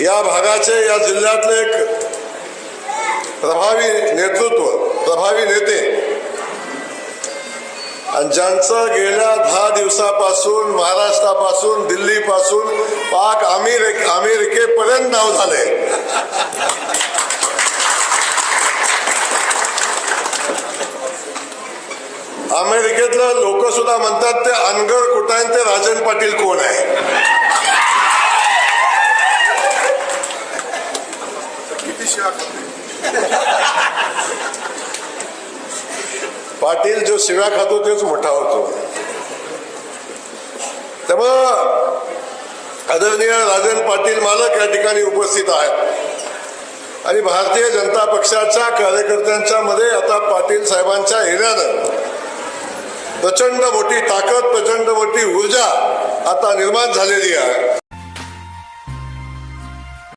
या भागाचे या जिल्ह्यातले एक प्रभावी नेतृत्व प्रभावी नेते. आणि ज्यांचं गेल्या दहा दिवसापासून महाराष्ट्रापासून दिल्लीपासून पाक अमेरिक अमेरिकेपर्यंत नाव झाले अमेरिकेतलं लोक सुद्धा म्हणतात ते अनगर कुठं ते राजन पाटील कोण आहे? पाटील जो शिव्या खातो तेच मोठा होतो. त्यामुळं आदरणीय राजन पाटील मालक या ठिकाणी उपस्थित आहेत. आणि भारतीय जनता पक्षाच्या कार्यकर्त्यांच्या मध्ये आता पाटील साहेबांच्या येण्यानं प्रचंड मोठी ताकद प्रचंड मोठी ऊर्जा आता निर्माण झालेली आहे.